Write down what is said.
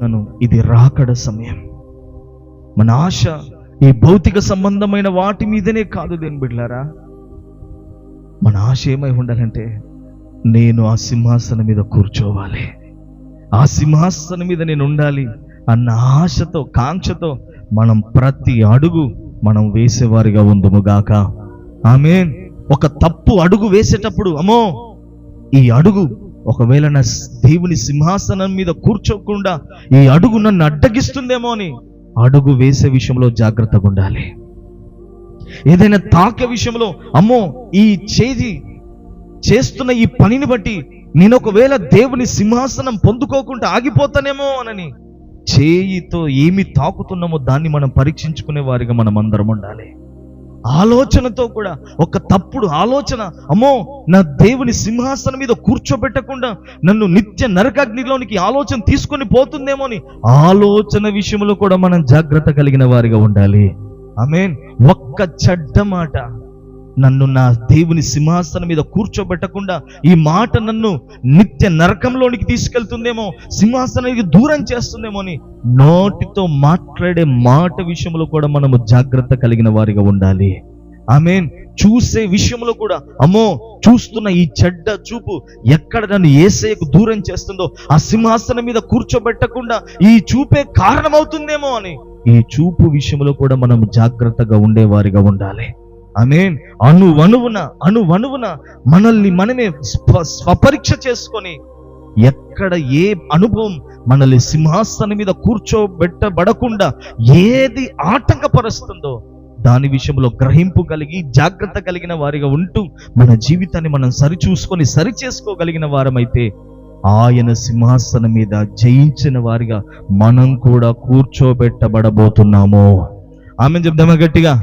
చెప్తున్నాను ఇది రాకడ సమయం. మన ఆశ ఈ భౌతిక సంబంధమైన వాటి మీదనే కాదు దేని బిడ్లారా మన ఆశ ఏమై ఉండాలంటే నేను ఆ సింహాసనం మీద కూర్చోవాలి. ఆ సింహాసనం మీద నేను ఉండాలి అన్న ఆశతో కాంక్షతో మనం ప్రతి అడుగు మనం వేసేవారిగా ఉందుముగాక ఆమె ఒక తప్పు అడుగు వేసేటప్పుడు అమ్మో ఈ అడుగు ఒకవేళ నా దేవుని సింహాసనం మీద కూర్చోకుండా ఈ అడుగు నన్ను అడ్డగిస్తుందేమో అని అడుగు వేసే విషయంలో జాగ్రత్తగా ఉండాలి. ఏదైనా తాకే విషయంలో అమ్మో ఈ చేది చేస్తున్న ఈ పనిని బట్టి నేను ఒకవేళ దేవుని సింహాసనం పొందుకోకుండా ఆగిపోతానేమో అనని చేయితో ఏమి తాకుతున్నామో దాన్ని మనం పరీక్షించుకునే వారిగా మనం అందరం ఉండాలి. ఆలోచనతో కూడా ఒక తప్పుడు ఆలోచన అమ్మో నా దేవుని సింహాసనం మీద కూర్చోబెట్టకుండా నన్ను నిత్య నరకాగ్నిలోనికి ఆలోచన తీసుకొని పోతుందేమో అని ఆలోచన విషయంలో కూడా మనం జాగ్రత్త కలిగిన వారిగా ఉండాలి. ఆమేన్. ఒక్క చెడ్డ మాట నన్ను నా దేవుని సింహాసనం మీద కూర్చోబెట్టకుండా ఈ మాట నన్ను నిత్య నరకంలోనికి తీసుకెళ్తుందేమో సింహాసనానికి దూరం చేస్తుందేమో అని నోటితో మాట్లాడే మాట విషయంలో కూడా మనము జాగ్రత్త కలిగిన వారిగా ఉండాలి. ఆమెన్. చూసే విషయంలో కూడా అమ్మో చూస్తున్న ఈ చెడ్డ చూపు ఎక్కడ నన్ను ఏసయ్యకు దూరం చేస్తుందో ఆ సింహాసనం మీద కూర్చోబెట్టకుండా ఈ చూపే కారణమవుతుందేమో అని ఈ చూపు విషయంలో కూడా మనం జాగ్రత్తగా ఉండేవారిగా ఉండాలి. ఆమేన్ అణువణువున అణువణువున మనల్ని మనమే స్వ స్వపరీక్ష చేసుకొని ఎక్కడ ఏ అనుభవం మనల్ని సింహాసనం మీద కూర్చోబెట్టబడకుండా ఏది ఆటంకపరుస్తుందో దాని విషయంలో గ్రహింపు కలిగి జాగ్రత్త కలిగిన వారిగా ఉంటూ మన జీవితాన్ని మనం సరిచూసుకొని సరి చేసుకోగలిగిన వారమైతే ఆయన సింహాసనం మీద జయించిన వారిగా మనం కూడా కూర్చోబెట్టబడబోతున్నాము. ఆమె చెప్దామా గట్టిగా?